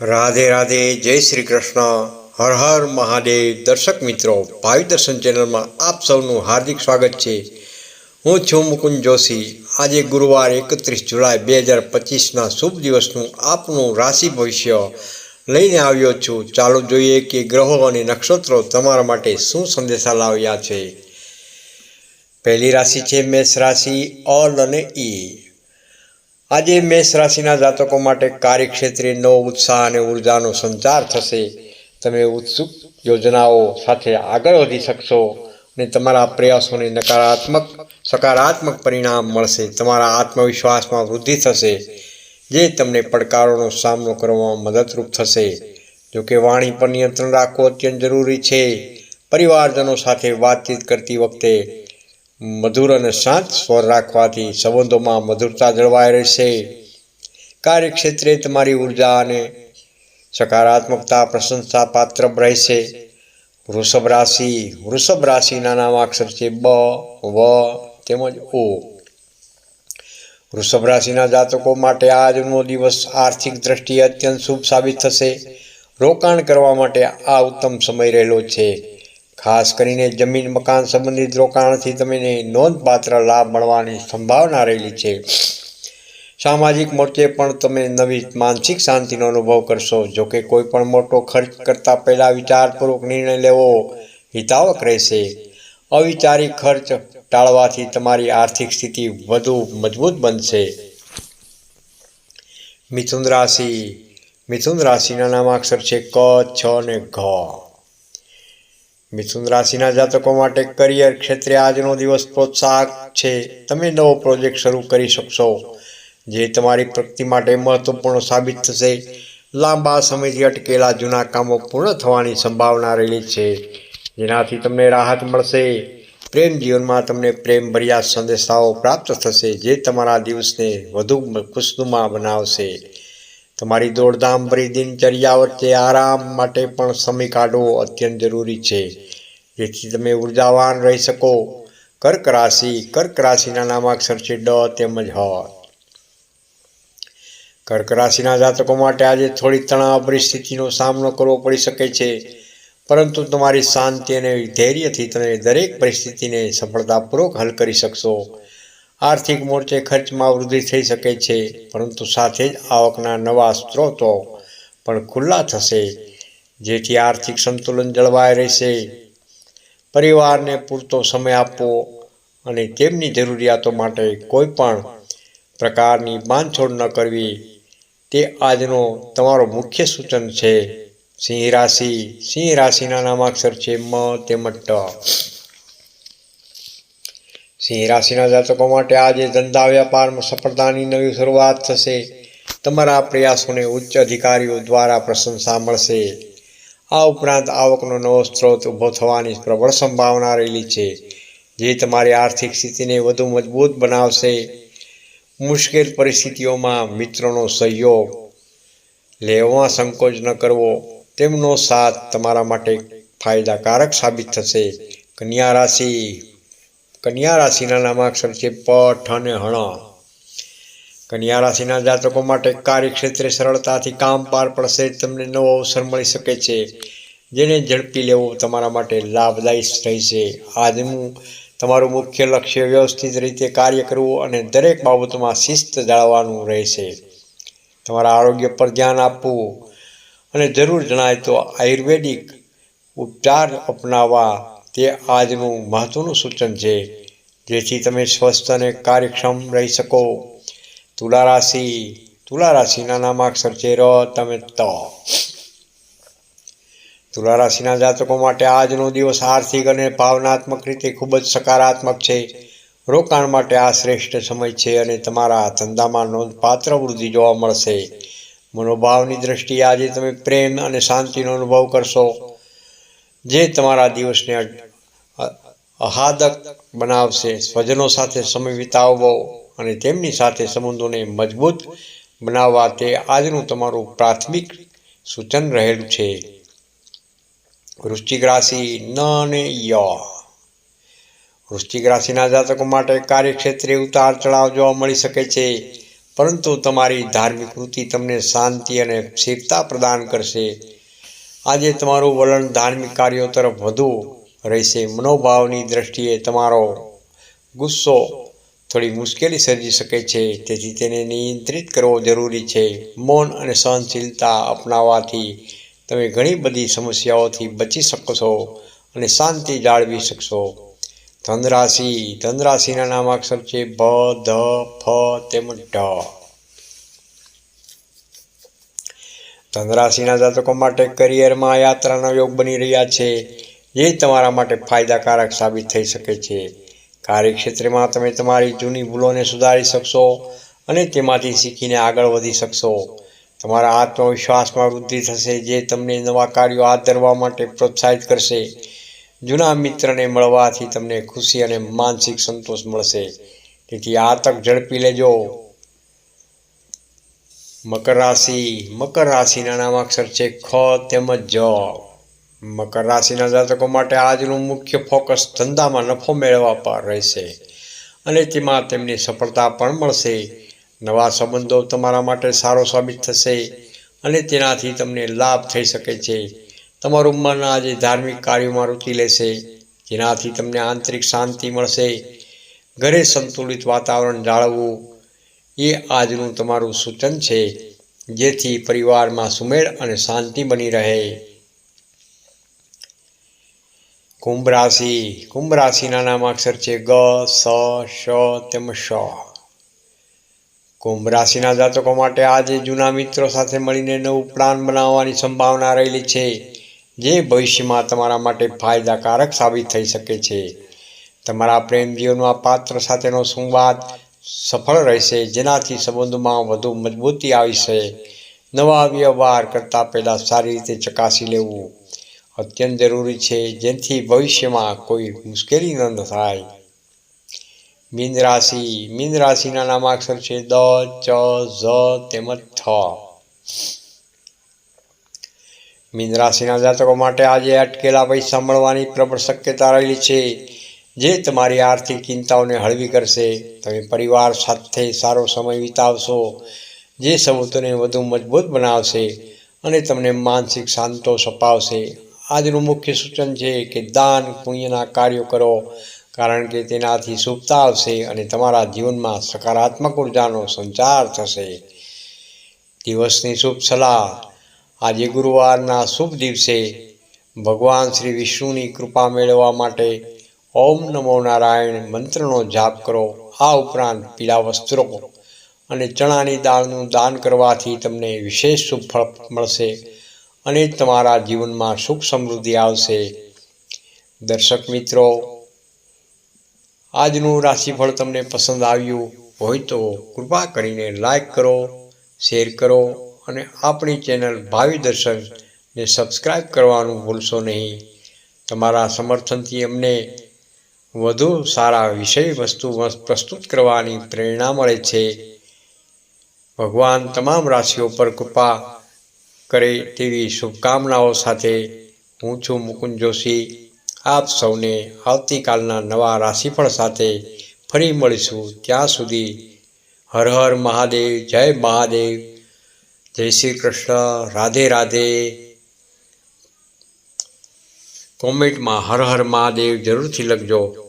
રાધે રાધે, જય શ્રી કૃષ્ણ. હર હર મહાદેવ. દર્શક મિત્રો, ભાવિ દર્શન ચેનલમાં આપ સૌનું હાર્દિક સ્વાગત છે. હું છું મુકુંદ જોશી. આજે ગુરુવાર એકત્રીસ જુલાઈ બે હજાર પચીસના શુભ દિવસનું આપનું રાશિ ભવિષ્ય લઈને આવ્યો છું. ચાલો જોઈએ કે ગ્રહો અને નક્ષત્રો તમારા માટે શું સંદેશા લાવ્યા છે. પહેલી રાશિ છે મેષ રાશિ, અલ અને ઈ. આજે મેષ રાશિના જાતકો માટે કાર્યક્ષેત્રે નવો ઉત્સાહ અને ઉર્જાનો સંચાર થશે. તમે ઉત્સુક યોજનાઓ સાથે આગળ વધી શકશો અને તમારા પ્રયાસોને નકારાત્મક, સકારાત્મક પરિણામ મળશે. તમારા આત્મવિશ્વાસમાં વૃદ્ધિ થશે, જે તમને પડકારોનો સામનો કરવામાં મદદરૂપ થશે. જોકે વાણી પર નિયંત્રણ રાખવું અત્યંત જરૂરી છે. પરિવારજનો સાથે વાતચીત કરતી વખતે મધુર અને શાંત સ્વર રાખવાથી સંબંધોમાં મધુરતા જળવાઈ રહેશે. કાર્યક્ષેત્રે તમારી ઊર્જા અને સકારાત્મકતા પ્રશંસા પાત્ર રહેશે. વૃષભ રાશિ, વૃષભ રાશિના નામ અક્ષર છે બ, વ, તેમજ ઓ. વૃષભ રાશિના જાતકો માટે આજનો દિવસ આર્થિક દ્રષ્ટિએ અત્યંત શુભ સાબિત થશે. રોકાણ કરવા માટે આ ઉત્તમ સમય રહેલો છે. ખાસ કરીને જમીન મકાન સંબંધિત રોકાણથી તમને નોંધપાત્ર લાભ મળવાની સંભાવના રહેલી છે. સામાજિક મોરચે પણ તમે નવી માનસિક શાંતિનો અનુભવ કરશો. જોકે કોઈ પણ મોટો ખર્ચ કરતાં પહેલાં વિચારપૂર્વક નિર્ણય લેવો હિતાવક રહેશે. અવિચારી ખર્ચ ટાળવાથી તમારી આર્થિક સ્થિતિ વધુ મજબૂત બનશે. મિથુન રાશિ, મિથુન રાશિના નામાક્ષર છે ક, છ અને ઘ. મિથુન રાશિના જાતકો માટે કરિયર ક્ષેત્રે આજનો દિવસ પ્રોત્સાહક છે. તમે નવો પ્રોજેક્ટ શરૂ કરી શકશો, જે તમારી પ્રગતિ માટે મહત્વપૂર્ણ સાબિત થશે. લાંબા સમયથી અટકેલા જૂના કામો પૂર્ણ થવાની સંભાવના રહેલી છે. જેનાથી તમને રાહત મળશે. પ્રેમ જીવનમાં તમને પ્રેમભર્યા સંદેશાઓ પ્રાપ્ત થશે, જે તમારા દિવસને વધુ ખુશનુમા બનાવશે. તમારી દોડધામભરી દિનચર્યા વચ્ચે આરામ માટે પણ સમય કાઢવો અત્યંત જરૂરી છે. જેથી તમે ઉર્જાવાન રહી શકો. કર્ક રાશિ, કર્ક રાશિના નામાક્ષર છે ડ તેમજ હ. કર્ક રાશિના જાતકો માટે આજે થોડી તણાવભરી સ્થિતિનો સામનો કરવો પડી શકે છે. પરંતુ તમારી શાંતિ અને ધૈર્યથી તમે દરેક પરિસ્થિતિને સફળતાપૂર્વક હલ કરી શકશો. આર્થિક મોરચે ખર્ચમાં વૃદ્ધિ થઈ શકે છે, પરંતુ સાથે જ આવકના નવા સ્ત્રોતો પણ ખુલ્લા થશે, જેથી આર્થિક સંતુલન જળવાઈ રહેશે. પરિવારને પૂરતો સમય આપવો અને તેમની જરૂરિયાતો માટે કોઈ પણ પ્રકારની બાંધછોડ ન કરવી, તે આજનો તમારો મુખ્ય સૂચન છે. સિંહ રાશિ, સિંહ રાશિના નામાક્ષર છે મ તેમજ ટ. સિંહ રાશિના જાતકો માટે આજે ધંધા વ્યાપારમાં સફળતાની નવી શરૂઆત થશે. તમારા પ્રયાસોને ઉચ્ચ અધિકારીઓ દ્વારા પ્રશંસા મળશે. આ ઉપરાંત આવકનો નવો સ્ત્રોત ઊભો થવાની પ્રબળ સંભાવના રહેલી છે, જે તમારી આર્થિક સ્થિતિને વધુ મજબૂત બનાવશે. મુશ્કેલ પરિસ્થિતિઓમાં મિત્રોનો સહયોગ, લેવામાં સંકોચ ન કરવો, તેમનો સાથ તમારા માટે ફાયદાકારક સાબિત થશે. કન્યા રાશિ કન્યા રાશિના નામાક્ષર છે પઠ અને હણ. કન્યા રાશિના જાતકો માટે કાર્યક્ષેત્રે સરળતાથી કામ પાર પડશે, તમને નવો અવસર મળી શકે છે, જેને ઝડપી લેવો તમારા માટે લાભદાયી રહેશે આજનું તમારું મુખ્ય લક્ષ્ય વ્યવસ્થિત રીતે કાર્ય કરવું અને દરેક બાબતોમાં શિસ્ત જાળવવાનું રહેશે. તમારા આરોગ્ય પર ધ્યાન આપવું અને જરૂર જણાય તો આયુર્વેદિક ઉપચાર અપનાવવા તે આજનું મહત્વનું સૂચન છે. જેથી તમે સ્વસ્થ અને કાર્યક્ષમ રહી શકો. તુલા રાશિ, તુલા રાશિના નામાક્ષર છે ર, તમે ત. તુલા રાશિના જાતકો માટે આજનો દિવસ આર્થિક અને ભાવનાત્મક રીતે ખૂબ જ સકારાત્મક છે. રોકાણ માટે આ શ્રેષ્ઠ સમય છે અને તમારા ધંધામાં નોંધપાત્ર વૃદ્ધિ જોવા મળશે. મનોભાવની દ્રષ્ટિએ આજે તમે પ્રેમ અને શાંતિનો અનુભવ કરશો. જે તમારા દિવસને આહ્લાદક બનાવશે, સ્વજનો સાથે સમય વિતાવવો અને તેમની સાથે સંબંધોને મજબૂત બનાવવા તે આજનું તમારું પ્રાથમિક સૂચન રહેલું છે. વૃશ્ચિક રાશિ ન અને ય. વૃશ્ચિક રાશિના જાતકો માટે કાર્યક્ષેત્રે ઉતાર ચઢાવ જોવા મળી શકે છે, પરંતુ તમારી ધાર્મિક વૃત્તિ તમને શાંતિ અને સ્થિરતા પ્રદાન કરશે. આજે તમારું વલણ ધાર્મિક કાર્યો તરફ વધુ રહેશે. મનોભાવની દ્રષ્ટિએ તમારો ગુસ્સો થોડી મુશ્કેલી સર્જી શકે છે. તેથી તેને નિયંત્રિત કરવો જરૂરી છે. મૌન અને સહનશીલતા અપનાવવાથી તમે ઘણી બધી સમસ્યાઓથી બચી શકશો અને શાંતિ જાળવી શકશો. ધનરાશિ. ધનરાશિના નામાક્ષર છે ભ, ધ, ફ, તેમજ ઢ ધનરાશિના જાતકો માટે કરિયરમાં યાત્રાના યોગ બની રહ્યા છે. જે તમારા માટે ફાયદાકારક સાબિત થઈ શકે છે. કાર્યક્ષેત્રમાં તમે તમારી જૂની ભૂલોને સુધારી શકશો અને તેમાંથી શીખીને આગળ વધી શકશો. તમારા આત્મવિશ્વાસમાં વૃદ્ધિ થશે, જે તમને નવા કાર્યો હાથ ધરવા માટે પ્રોત્સાહિત કરશે. જૂના મિત્રને મળવાથી તમને ખુશી અને માનસિક સંતોષ મળશે. તેથી આ તક ઝડપી લેજો. મકર રાશિ, મકર રાશિના નામાક્ષર છે ખ તેમજ જ. મકર રાશિના જાતકો માટે આજનું મુખ્ય ફોકસ ધંધામાં નફો મેળવવા પર રહેશે. અને તેમાં તેમની સફળતા પણ મળશે. નવા સંબંધો તમારા માટે સારો સાબિત થશે અને તેનાથી તમને લાભ થઈ શકે છે. તમારું મન આજે ધાર્મિક કાર્યોમાં રુચિ લેશે. જેનાથી તમને આંતરિક શાંતિ મળશે. ઘરે સંતુલિત વાતાવરણ જાળવવું એ આજનું તમારું સૂચન છે. જેથી પરિવારમાં સુમેળ અને શાંતિ બની રહે. કુંભ રાશિ કુંભ રાશિના નામાક્ષર છે ગ, સ, શ તેમજ શ. કુંભ રાશિના જાતકો માટે આજે જૂના મિત્રો સાથે મળીને નવું પ્લાન બનાવવાની સંભાવના રહેલી છે, જે ભવિષ્યમાં તમારા માટે ફાયદાકારક સાબિત થઈ શકે છે. તમારા પ્રેમ જીવનમાં પાત્ર સાથેનો સંવાદ સફળ રહેશે, જેનાથી સંબંધોમાં વધુ મજબૂતી આવશે નવા વ્યવહાર કરતાં પહેલાં સારી રીતે ચકાસી લેવું. અત્યંત જરૂરી છે, જેથી ભવિષ્યમાં કોઈ મુશ્કેલી ન થાય. મીન રાશિ, મીન રાશિના નામાક્ષર છે દ, ચ, ઝ, તેમજ થ મીન રાશિના જાતકો માટે આજે અટકેલા પૈસા મળવાની પ્રબળ શક્યતા રહેલી છે, જે તમારી આર્થિક ચિંતાઓને હળવી કરશે. તમે પરિવાર સાથે સારો સમય વિતાવશો, જે સંબંધોને વધુ મજબૂત બનાવશે અને તમને માનસિક સંતોષ અપાવશે આજનું મુખ્ય સૂચન છે કે દાન પુણ્યના કાર્યો કરો, કારણ કે તેનાથી શુભતા આવશે અને તમારા જીવનમાં સકારાત્મક ઉર્જાનો સંચાર થશે. દિવસની શુભ સલાહ. આજે ગુરુવારના શુભ દિવસે ભગવાન શ્રી વિષ્ણુની કૃપા મેળવવા માટે ઓમ નમો નારાયણ મંત્રનો જાપ કરો. આ ઉપરાંત પીળા વસ્ત્રો અને ચણાની દાળનું દાન કરવાથી તમને વિશેષ શુભ ફળ મળશે. અને તમારા જીવનમાં સુખ સમૃદ્ધિ આવશે. દર્શક મિત્રો, આજનું રાશિફળ તમને પસંદ આવ્યું હોય તો કૃપા કરીને લાઈક કરો, શેર કરો અને આપણી ચેનલ ભાવિ દર્શનને સબસ્ક્રાઈબ કરવાનું ભૂલશો નહીં. તમારા સમર્થનથી અમને વધુ સારા વિષય વસ્તુ પ્રસ્તુત કરવાની પ્રેરણા મળે છે. ભગવાન તમામ રાશિઓ પર કૃપા કરે તેવી શુભકામનાઓ સાથે હું છું મુકુંદ જોશી. આપ સૌને આવતીકાલના નવા રાશિફળ સાથે ફરી મળીશું. ત્યાં સુધી હર હર મહાદેવ, જય મહાદેવ. જય શ્રી કૃષ્ણ. રાધે રાધે. કોમેન્ટમાં હર હર મહાદેવ જરૂરથી લખજો.